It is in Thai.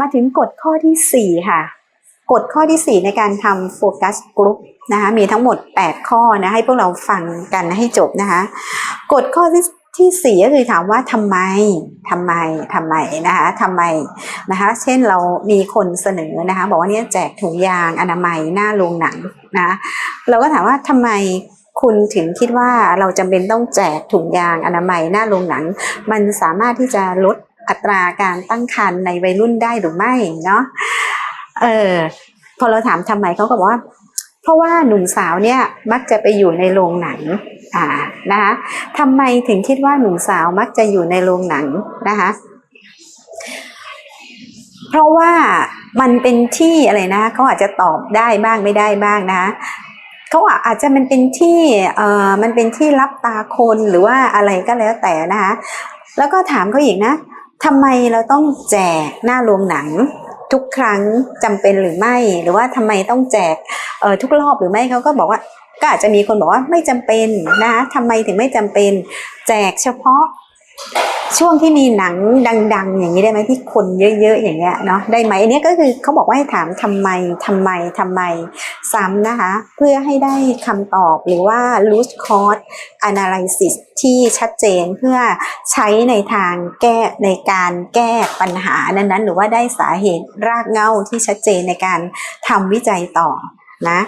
มาถึงกฎข้อที่ 4 ค่ะ กฎข้อที่ 4 ในการทำโฟกัสกลุ่มนะคะมีทั้งหมด 8 ข้อนะให้พวกเราฟังกันให้จบนะคะกฎข้อที่ที่สี่ก็คือถามว่าทำไมทำไมทำไมนะคะทำไมนะคะ เช่นเรามีคนเสนอนะคะ บอกว่าเนี่ยแจกถุงยางอนามัยหน้าโรงหนังนะเราก็ถามว่าทำไมคุณถึงคิดว่าเราจำเป็นต้องแจกถุงยางอนามัยหน้าโรงหนัง มันสามารถที่จะลด อัตราการตั้งครรภ์ในวัยรุ่นได้หรือไม่เนาะเออพอเราถามทำไมเขาก็บอกว่า เพราะว่าหนุ่มสาวเนี่ยมักจะไปอยู่ในโรงหนังอ่านะคะทำไมถึงคิดว่าหนุ่มสาวมักจะอยู่ในโรงหนังนะคะเพราะว่ามันเป็นที่อะไรนะเขาอาจจะตอบได้บ้างไม่ได้บ้างนะเขาอาจจะมันเป็นที่เอ่อมันเป็นที่รับตาคนหรือว่าอะไรก็แล้วแต่นะคะแล้วก็ถามเขาอีกนะ ทำไมเราต้องแจกหน้าโรงหนัง ทุกครั้งจำเป็นหรือไม่ หรือว่าทำไมต้องแจกเอ่อทุกรอบหรือไม่เขาก็บอกว่าก็อาจจะมีคนบอกว่าไม่จำเป็นนะคะทำไมถึงไม่จำเป็น แจกเฉพาะ ช่วงที่มีหนังดัง ๆ อย่างนี้ได้ไหมที่คนเยอะ ๆ อย่างเงี้ยเนาะได้ไหมอันนี้ก็คือเขาบอกว่าให้ถามทำไมทำไมทำไมซ้ำนะคะ เพื่อให้ได้คำตอบหรือว่า root cause analysis ที่ชัดเจนเพื่อใช้ในทางแก้ในการแก้ปัญหานั้นๆ หรือว่าได้สาเหตุรากเหง้าที่ชัดเจนในการทำวิจัยต่อนะ